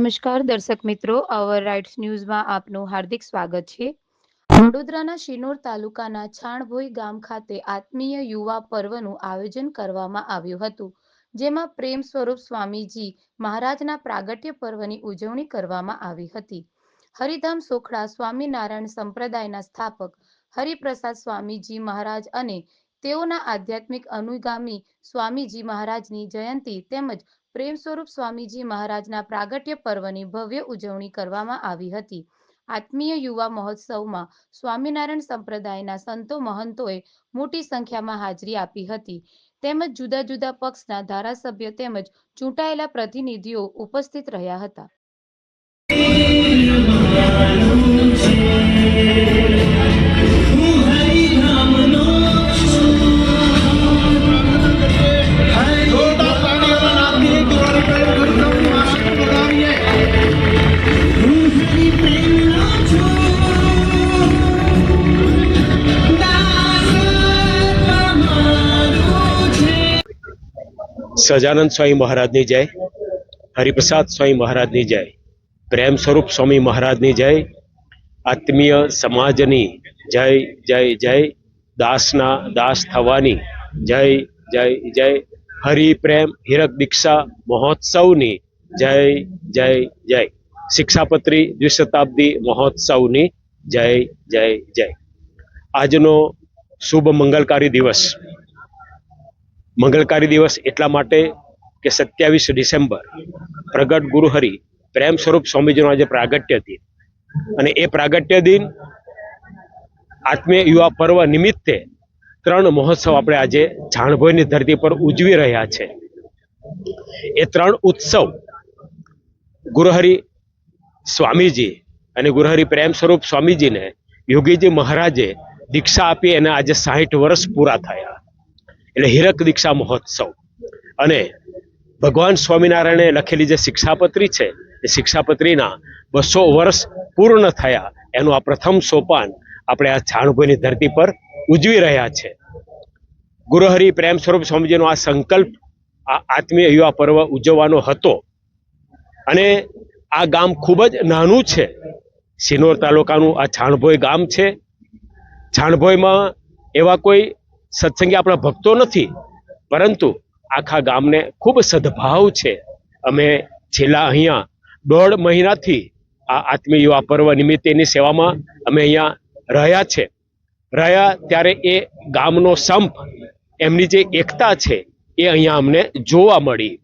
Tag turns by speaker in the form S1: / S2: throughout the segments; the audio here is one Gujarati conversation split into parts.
S1: નમસ્કાર દર્શક મિત્રો અવર રાઇટ્સ ન્યૂઝમાં આપનું હાર્દિક સ્વાગત છે. વડોદરાના શિનોર તાલુકાના છાણભોઈ ગામ ખાતે આત્મીય યુવા પર્વનું આયોજન કરવામાં આવ્યું હતું, જેમાં પ્રેમ સ્વરૂપ સ્વામીજી મહારાજના પ્રાગટ્ય પર્વની ઉજવણી કરવામાં આવી હતી. હરિધામ સોખડા સ્વામિનારાયણ સંપ્રદાયના સ્થાપક હરિપ્રસાદ સ્વામીજી મહારાજ અને તેઓના આધ્યાત્મિક અનુગામી સ્વામીજી મહારાજની જયંતી તેમજ પ્રેમ સ્વરૂપ સ્વામીજી મહારાજના પ્રાગટ્ય પર્વની ભવ્ય ઉજવણી કરવામાં આવી હતી. આત્મીય યુવા મહોત્સવમાં સ્વામિનારાયણ સંપ્રદાયના સંતો મહંતોએ મોટી સંખ્યામાં હાજરી આપી હતી. તેમજ જુદા જુદા પક્ષના ધારાસભ્ય તેમજ ચૂંટાયેલા પ્રતિનિધિઓ ઉપસ્થિત રહ્યા હતા.
S2: સજાનંદ સ્વામી મહારાજની જય, હરિપ્રસાદ સ્વામી મહારાજની જય, પ્રેમ સ્વરૂપ સ્વામી મહારાજની જય, આત્મીય સમાજની જય જય જય, દાસના, દાસ થવાની જય જય જય, હરિ પ્રેમ હીરક દીક્ષા મહોત્સવની જય જય જય, શિક્ષાપત્રી દ્વિશતાબ્દી મહોત્સવની જય જય જય. આજનો શુભ મંગલકારી દિવસ મંગળકારી દિવસ એટલા માટે કે સત્યાવીસ ડિસેમ્બર પ્રગટ ગુરુહરિ પ્રેમ સ્વરૂપ સ્વામીજીનો આજે પ્રાગટ્ય દિન. અને એ પ્રાગટ્ય દિન આત્મીય યુવા પર્વ નિમિત્તે ત્રણ મહોત્સવ આપણે આજે જાણભોયની ધરતી પર ઉજવી રહ્યા છે. એ ત્રણ ઉત્સવ ગુરુહરિ સ્વામીજી અને ગુરુહરિ પ્રેમ સ્વરૂપ સ્વામીજીને યોગીજી મહારાજે દીક્ષા આપી એને આજે સાહીઠ વર્ષ પૂરા થયા. એટલે હીરક દીક્ષા મહોત્સવ. અને ભગવાન સ્વામિનારાયણે લખેલી જે શિક્ષાપત્રી છે, એ શિક્ષાપત્રીના બસો વર્ષ પૂર્ણ થયા. એનું આ પ્રથમ સોપાન આપણે આ છાણભોઈની ધરતી પર ઉજવી રહ્યા છે. ગુરુહરિ પ્રેમ સ્વરૂપ સ્વામીજીનો આ સંકલ્પ આ આત્મીય યુવા પર્વ ઉજવવાનો હતો. અને આ ગામ ખૂબ જ નાનું છે. સિનોર તાલુકાનું આ છાણભોઈ ગામ છે. છાણભોઈમાં એવા કોઈ સત્સંગી આપણા ભક્તો નથી, પરંતુ આખા ગામને ખૂબ સદભાવ છે. અમે છેલ્લા અહીંયા દોઢ મહિનાથી આ આત્મીય યુવા પર્વ નિમિત્તેની સેવામાં અમે અહીંયા રહ્યા છે. રહ્યા ત્યારે એ ગામનો સંપ, એમની જે એકતા છે, એ અહીંયા અમને જોવા મળી.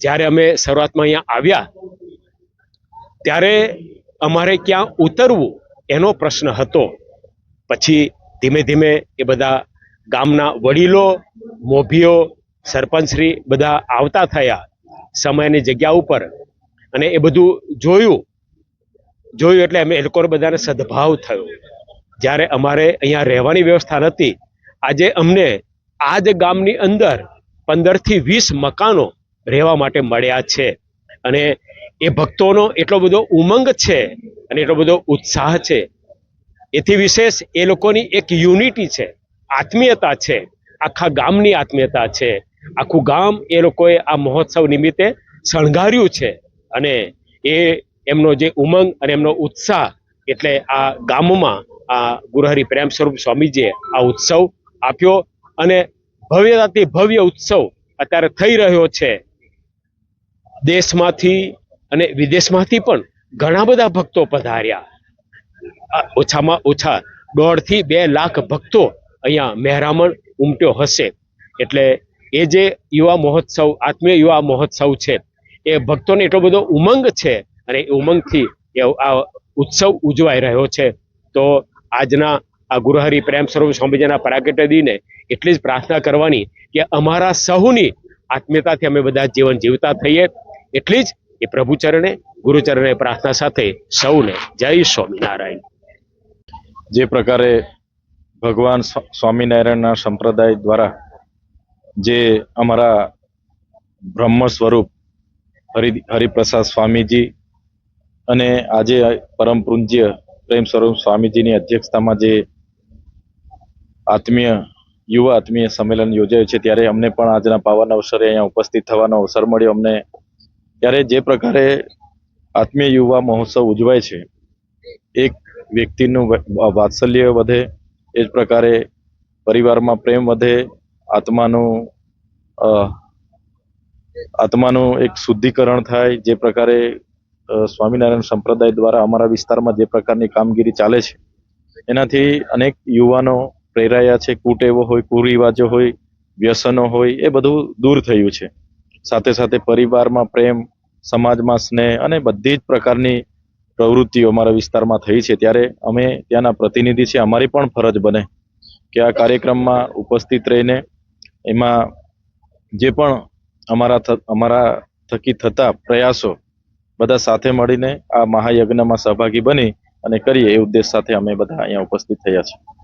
S2: જ્યારે અમે શરૂઆતમાં અહીંયા આવ્યા, ત્યારે અમારે ક્યાં ઉતરવું એનો પ્રશ્ન હતો. પછી ધીમે ધીમે એ બધા ગામના વડીલો, મોભીઓ સરપંચશ્રી બધા આવતા થયા સમયની જગ્યા ઉપર. અને એ બધું જોયું. જોયું એટલે અમે એ લોકોને બધાને સદભાવ થયો. જ્યારે અમારે અહીંયા રહેવાની વ્યવસ્થા નથી આજે અમને આ જ ગામની અંદર પંદરથી વીસ મકાનો રહેવા માટે મળ્યા છે. અને એ ભક્તોનો એટલો બધો ઉમંગ છે અને એટલો બધો ઉત્સાહ છે. એથી વિશેષ એ લોકોની એક યુનિટી છે. આત્મીયતા છે. આખા ગામની આત્મીયતા છે. આખું ગામ એ લોકોએ આ મહોત્સવ નિમિત્તે શણગાર્યું છે. અને એ એમનો જે ઉમંગ અને એમનો ઉત્સાહ એટલે આ ગામમાં આ ગુરુહરિ પ્રેમ સ્વરૂપ સ્વામીજીએ આ ઉત્સવ આપ્યો અને ભવ્યતાથી ભવ્ય ઉત્સવ અત્યારે થઈ રહ્યો છે. દેશમાંથી અને વિદેશમાંથી પણ ઘણા બધા ભક્તો પધાર્યા. ઓછામાં ઓછા દોઢથી બે લાખ ભક્તો અહીંયા મહેરામણ ઉમટ્યો હશે. એટલે એ જે યુવા મહોત્સવ, આત્મીય યુવા મહોત્સવ છે, એ ભક્તોને એટલો બધો ઉમંગ છે અને એ ઉમંગથી એ આ ઉત્સવ ઉજવાઈ રહ્યો છે. તો આજના આ ગુરુહરિ પ્રેમ સ્વરૂપ સ્વામીજીના પ્રાગટ્ય દિને એટલી જ પ્રાર્થના કરવાની કે અમારા સહુની આત્મીયતાથી અમે બધા જીવન જીવતા થઈએ. એટલી જ એ પ્રભુચરણે, ગુરુચરણે પ્રાર્થના સાથે સૌને જય સ્વામિનારાયણ.
S3: જે પ્રકારે ભગવાન સ્વ- સ્વામિનારાયણના સંપ્રદાય દ્વારા જે અમારા બ્રહ્મ સ્વરૂપ હરિ, હરિપ્રસાદ સ્વામીજી અને આજે પરમ પૂજ્ય પ્રેમ સ્વરૂપ સ્વામીજીની અધ્યક્ષતામાં જે આત્મીય, યુવા આત્મીય સંમેલન યોજાયું છે, ત્યારે અમને પણ આજના પાવન અવસરે અહીંયા ઉપસ્થિત થવાનો અવસર મળ્યો. અમને ત્યારે જે પ્રકારે આત્મીય યુવા મહોત્સવ ઉજવાય છે, એક વ્યક્તિનું વાત્સલ્ય વધે એ જ પ્રકારે પરિવારમાં પ્રેમ વધે, આત્માનું આત્માનું એક શુદ્ધિકરણ થાય, જે પ્રકારે સ્વામિનારાયણ સંપ્રદાય દ્વારા અમારા વિસ્તારમાં જે પ્રકારની કામગીરી ચાલે છે. એનાથી અનેક યુવાનો પ્રેરાયા છે કુટેવો હોય, કુરિવાજો હોય, વ્યસનો હોય, એ બધું દૂર થયું છે. સાથે સાથે પરિવારમાં પ્રેમ, સમાજમાં સ્નેહ અને બધી જ પ્રકારની પ્રવૃત્તિઓ અમારા વિસ્તારમાં થઈ છે. ત્યારે અમે ત્યાંના પ્રતિનિધિ છે અમારી પણ ફરજ બને કે આ કાર્યક્રમમાં ઉપસ્થિત રહીને એમાં જે પણ અમારા અમારા થકી થતા પ્રયાસો બધા સાથે મળીને આ મહાયજ્ઞમાં સહભાગી બની અને કરીએ એ ઉદ્દેશ સાથે અમે બધા અહીંયા ઉપસ્થિત થયા છીએ.